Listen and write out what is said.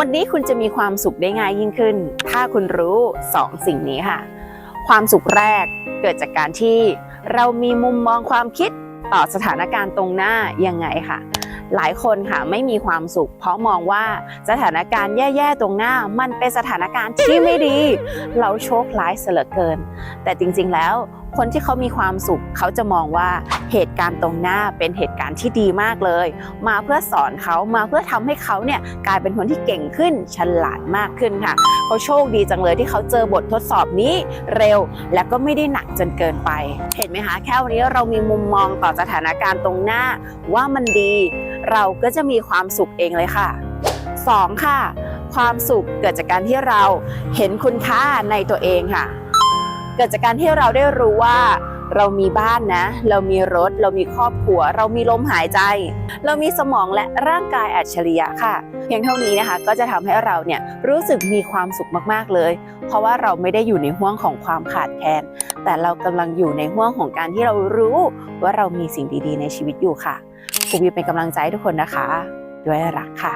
วันนี้คุณจะมีความสุขได้ง่ายยิ่งขึ้น ถ้าคุณรู้สองสิ่งนี้ค่ะ ความสุขแรกเกิดจากการที่เรามีมุมมองความคิดต่อสถานการณ์ตรงหน้ายังไงค่ะ หลายคนค่ะไม่มีความสุข เพราะมองว่าสถานการณ์แย่ๆตรงหน้า มันเป็นสถานการณ์ที่ไม่ดี เราโชคร้ายเสลือเกิน แต่จริงๆแล้ว คนที่เขามีความสุขเขาจะมองว่าเหตุการณ์ตรงหน้าเป็นเหตุการณ์ที่ดีมากเลย มาเพื่อสอนเขามาเพื่อทำให้เขาเนี่ยกลายเป็นคนที่เก่งขึ้นฉลาดมากขึ้นค่ะเขาโชคดีจังเลยที่เขาเจอบททดสอบนี้เร็ว และก็ไม่ได้หนักจนเกินไป เห็นไหมคะแค่วันนี้เรามีมุมมองต่อสถานการณ์ตรงหน้าว่ามันดี เราก็จะมีความสุขเองเลยค่ะ 2. ค่ะ ความสุขเกิดจากการที่เราเห็นคุณค่าในตัวเองค่ะ เกิดจากการที่เราได้รู้ว่าเรามีบ้านนะ เรามีรถ เรามีครอบครัว เรามีลมหายใจ เรามีสมองและร่างกายอัจฉริยะค่ะ เพียงเท่านี้นะคะ ก็จะทำให้เราเนี่ยรู้สึกมีความสุขมากๆเลย เพราะว่าเราไม่ได้อยู่ในห่วงของความขาดแคลน แต่เรากำลังอยู่ในห่วงของการที่เรารู้ว่าเรามีสิ่งดีๆ ในชีวิตอยู่ค่ะครูวิเป็นกำลังใจให้ทุกคนนะคะ ด้วยรักค่ะ